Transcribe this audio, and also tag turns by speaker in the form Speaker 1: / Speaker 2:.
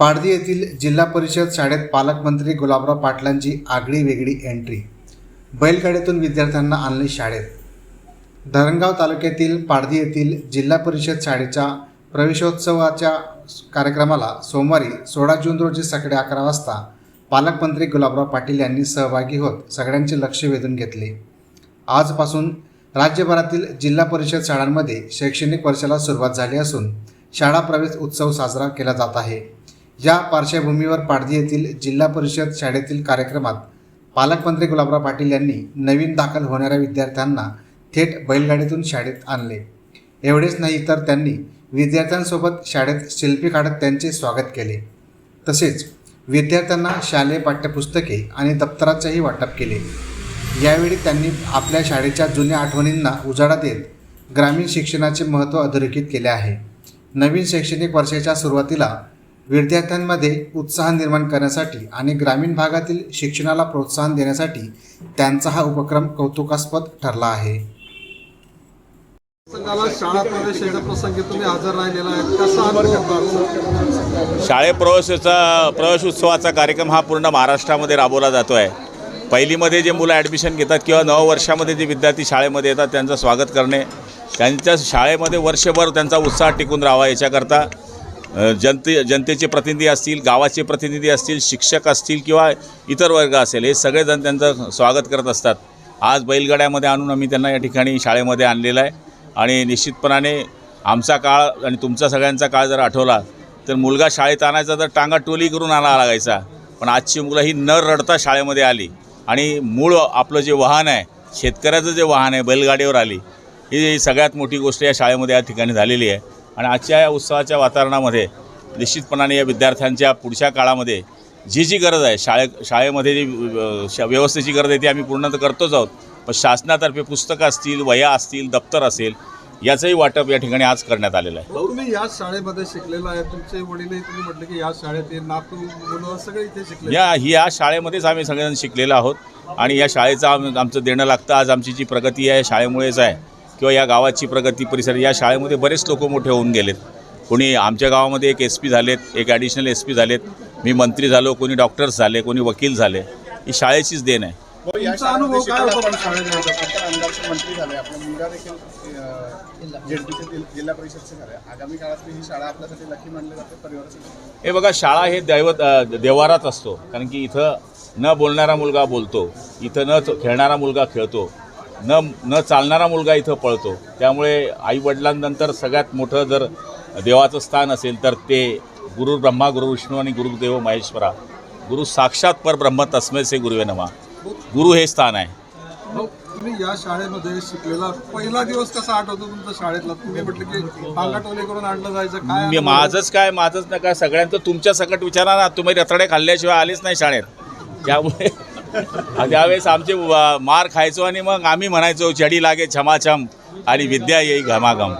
Speaker 1: पाडदी येथील जिल्हा परिषद शाळेत पालकमंत्री गुलाबराव पाटलांची आगळी वेगळी एंट्री बैलगाड्यातून विद्यार्थ्यांना आणले शाळेत. धरणगाव तालुक्यातील पाडदी येथील जिल्हा परिषद शाळेच्या प्रवेशोत्सवाच्या कार्यक्रमाला सोमवारी सोळा जून रोजी सकाळी अकरा वाजता पालकमंत्री गुलाबराव पाटील यांनी सहभागी होत सगळ्यांचे लक्ष वेधून घेतले. आजपासून राज्यभरातील जिल्हा परिषद शाळांमध्ये शैक्षणिक वर्षाला सुरुवात झाली असून शाळा प्रवेश उत्सव साजरा केला जात आहे. या पार्श्वभूमीवर पाडदी येथील जिल्हा परिषद शाळेतील कार्यक्रमात पालकमंत्री गुलाबराव पाटील यांनी नवीन दाखल होणाऱ्या विद्यार्थ्यांना थेट बैलगाडीतून शाळेत आणले. एवढेच नाही तर त्यांनी विद्यार्थ्यांसोबत शाळेत शिल्पी काढत त्यांचे स्वागत केले. तसेच विद्यार्थ्यांना शालेय पाठ्यपुस्तके आणि दप्तराचेही वाटप केले. यावेळी त्यांनी आपल्या शाळेच्या जुन्या आठवणींना उजाळा देत ग्रामीण शिक्षणाचे महत्त्व अधोरेखित केले आहे. नवीन शैक्षणिक वर्षाच्या सुरुवातीला विद्यार्थ्यांमध्ये उत्साह निर्माण करण्यासाठी आणि ग्रामीण भागातील शिक्षणाला प्रोत्साहन देण्यासाठी त्यांचा हा उपक्रम कौतुकास्पद ठरला आहे.
Speaker 2: शाळा प्रवेशाच्या प्रसंगी तुम्ही हजर राहिलेला आहे कसा अनुभव होता
Speaker 3: शाळे प्रवेशाचा प्रवेश उत्सवाचा कार्यक्रम हा पूर्ण महाराष्ट्रामध्ये राबवला जातो आहे पहिलीमध्ये जे मुलं ॲडमिशन घेतात किंवा नववर्षामध्ये जे विद्यार्थी शाळेमध्ये येतात त्यांचं स्वागत करणे. त्यांच्या शाळेमध्ये वर्षभर त्यांचा उत्साह टिकून राहावा याच्याकरता जनते जनतेचे प्रतिनिधी असतील गावाचे प्रतिनिधी असतील शिक्षक असतील किंवा इतर वर्ग असेल हे सगळेजण त्यांचं स्वागत करत असतात. आज बैलगाड्यामध्ये आणून आम्ही त्यांना या ठिकाणी शाळेमध्ये आणलेलं आहे. आणि निश्चितपणाने आमचा काळ आणि तुमचा सगळ्यांचा काळ जर आठवला तर मुलगा शाळेत आणायचा तर टांगा टोली करून आणा लागायचा. पण आजची मुलं ही न रडता शाळेमध्ये आली. आणि मूळ आपलं जे वाहन आहे शेतकऱ्याचं जे वाहन आहे बैलगाडीवर आली ही सगळ्यात मोठी गोष्ट या शाळेमध्ये या ठिकाणी झालेली आहे. आणि आजच्या या उत्सवाच्या वातावरणामध्ये निश्चितपणाने या विद्यार्थ्यांच्या पुढच्या काळामध्ये जी जी गरज आहे शाळे शाळेमध्ये जी व्यवस्थेची गरज आहे ती आम्ही पूर्ण तर करतोच आहोत. पण शासनातर्फे पुस्तकं असतील वह्या असतील दप्तर असेल याचंही वाटप या ठिकाणी आज करण्यात आलेलं आहे.
Speaker 2: तुम्ही या शाळेमध्ये शिकलेला आहे. तुमचे वडीलही तुम्ही म्हटले की या शाळेत नातू मुलं सगळे इथे शिकले
Speaker 3: या ही या शाळेमध्येच आम्ही सगळेजण शिकलेलो आहोत आणि या शाळेचं आम आमचं देणं लागतं. आज आमची जी प्रगती आहे शाळेमुळेच आहे. किंवा या गावाची प्रगती परिसर या शाळेमध्ये बरेच लोक मोठे होऊन गेलेत. कोणी आमच्या गावामध्ये एक एस पी झालेत एक ॲडिशनल एस पी झालेत. मी मंत्री झालो कोणी डॉक्टर्स झाले कोणी वकील झाले. ही शाळेचीच देण आहे.
Speaker 4: ही
Speaker 3: हे बघा शाळा हे दैवत देवारात असतो. कारण की इथं न बोलणारा मुलगा बोलतो इथं न खेळणारा मुलगा खेळतो. न न चालणारा मुलगा इथं पळतो. त्यामुळे आईवडिलांनंतर सगळ्यात मोठं जर देवाचं स्थान असेल तर ते गुरु ब्रह्मा गुरु विष्णू आणि गुरुदेव महेश्वरा. गुरु साक्षात परब्रह्म तस्मै से गुरुवे नमा. गुरु हे स्थान आहे.
Speaker 2: तुम्ही या शाळेमध्ये शिकलेला पहिला दिवस कसा आठवतो तुमचा शाळेतला? तुम्ही म्हटलं की टांगाटोली करून आणलं जायचं. काय
Speaker 3: मी? माझंच काय माझंच नाही काय सगळ्यांचं तुमच्या सकट विचारा ना. तुम्ही रतडे खाल्ल्याशिवाय आलेच नाही शाळेत. त्यामुळे त्यावेळेस आमचे मार खायचो आणि मग आम्ही म्हणायचो चडी लागे छमाछम. आणि विद्या येई घमाघम.